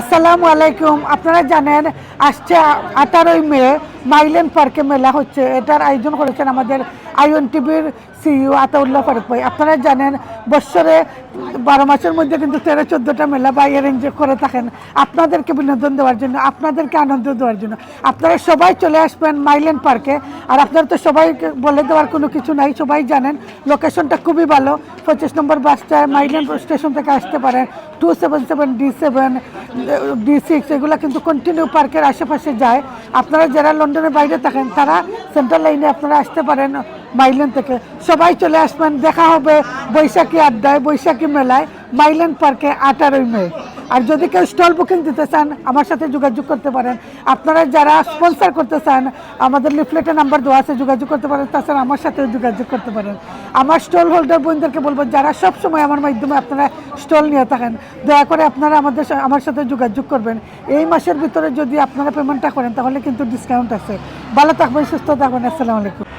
আসসালামু আলাইকুম। আপনারা জানেন, আসছে আঠারোই মে, মাইলেন পার্কে মেলা হচ্ছে। এটার আয়োজন করেছেন আমাদের আইএন টিভির সিইও আতাউল্লাহ ফারুক ভাই। আপনারা জানেন, বৎসরে বারো মাসের মধ্যে কিন্তু তেরো, চোদ্দোটা মেলা বা অ্যারেঞ্জ করে থাকেন। আপনাদেরকে বিনোদন দেওয়ার জন্য, আপনাদেরকে আনন্দ দেওয়ার জন্য। আপনারা সবাই চলে আসবেন মাইলেন পার্কে। আর আপনারা তো সবাই বলে দেওয়ার কোনো কিছু নাই, সবাই জানেন লোকেশনটা খুবই ভালো। পঁচিশ নম্বর বাসটায় মাইলেন স্টেশন থেকে আসতে পারেন। Two seven seven D seven D six এগুলো কিন্তু কন্টিনিউ পার্কের আশেপাশে যায়। আপনারা যারা লন্ডনের বাইরে থাকেন, তারা সেন্ট্রাল লাইনে আপনারা আসতে পারেন মাইলেন থেকে। সবাই চলে আসবেন, দেখা হবে বৈশাখী আড্ডায়, বৈশাখী মেলায়। মাইলেন পার্কে আটারোই মে। আর যদি কেউ স্টল বুকিং দিতে চান, আমার সাথে যোগাযোগ করতে পারেন। আপনারা যারা স্পন্সর করতে চান, আমাদের লিফলেটের নাম্বার দেওয়া আছে, যোগাযোগ করতে পারেন। তাছাড়া আমার সাথেও যোগাযোগ করতে পারেন। আমার স্টল হোল্ডার বোনদেরকে বলব, যারা সব সময় আমার মাধ্যমে আপনারা স্টল নিয়ে থাকেন, দয়া করে আপনারা আমাদের আমার সাথে যোগাযোগ করবেন। এই মাসের ভিতরে যদি আপনারা পেমেন্টটা করেন, তাহলে কিন্তু ডিসকাউন্ট আছে। ভালো থাকবেন, সুস্থ থাকবেন। আসসালামু আলাইকুম।